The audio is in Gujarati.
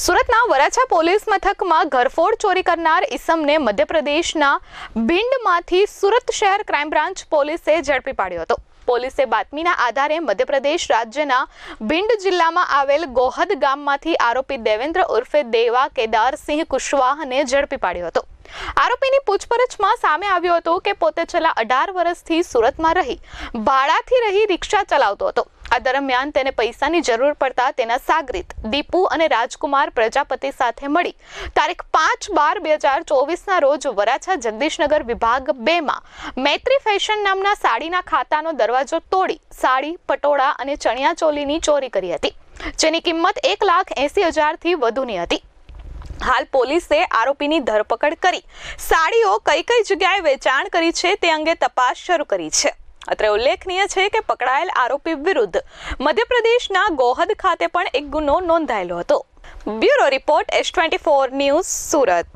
સુરતના વરાછા પોલીસ મથકમાં ઘરફોડ ચોરી કરનાર ઈસમને મધ્યપ્રદેશના ભિંડમાંથી સુરત શહેર ક્રાઇમ બ્રાન્ચ પોલીસે ઝડપી પાડ્યો હતો. પોલીસે બાતમીના આધારે મધ્યપ્રદેશ રાજ્યના ભિંડ જિલ્લામાં આવેલ ગોહદ ગામમાંથી આરોપી દેવેન્દ્ર ઉર્ફે દેવા કેદારસિંહ કુશવાહને ઝડપી પાડ્યો હતો. આરોપીની પૂછપરછમાં સામે આવ્યો હતો કે પોતે છેલ્લા અઢાર વર્ષથી સુરતમાં રહી, ભાડાથી રહી, રિક્ષા ચલાવતો હતો. આ દરમિયાન તેને પૈસાની જરૂર પડતા તેના સાગરીત, દીપુ અને રાજકુમાર પ્રજાપતિ સાથે મળી. તારીખ પાંચ બાર બે હજાર ચોવીસના રોજ વરાછા જગદીશનગર વિભાગ બેમાં મૈત્રી ફેશન નામના સાડીના ખાતાનો દરવાજો તોડી સાડી, પટોળા અને ચણિયાચોલીની ચોરી કરી હતી, જેની કિંમત એક લાખ એંસી હજારથી વધુની હતી. હાલ પોલીસે આરોપીની ધરપકડ કરી. સાડીઓ કઈ કઈ જગ્યાએ વેચાણ કરી છે તે અંગે તપાસ શરૂ કરી છે. અત્રે ઉલ્લેખનીય છે કે પકડાયેલ આરોપી વિરુદ્ધ મધ્યપ્રદેશના ગોહદ ખાતે પણ એક ગુનો નોંધાયેલો હતો. Bureau report S twenty four news Surat.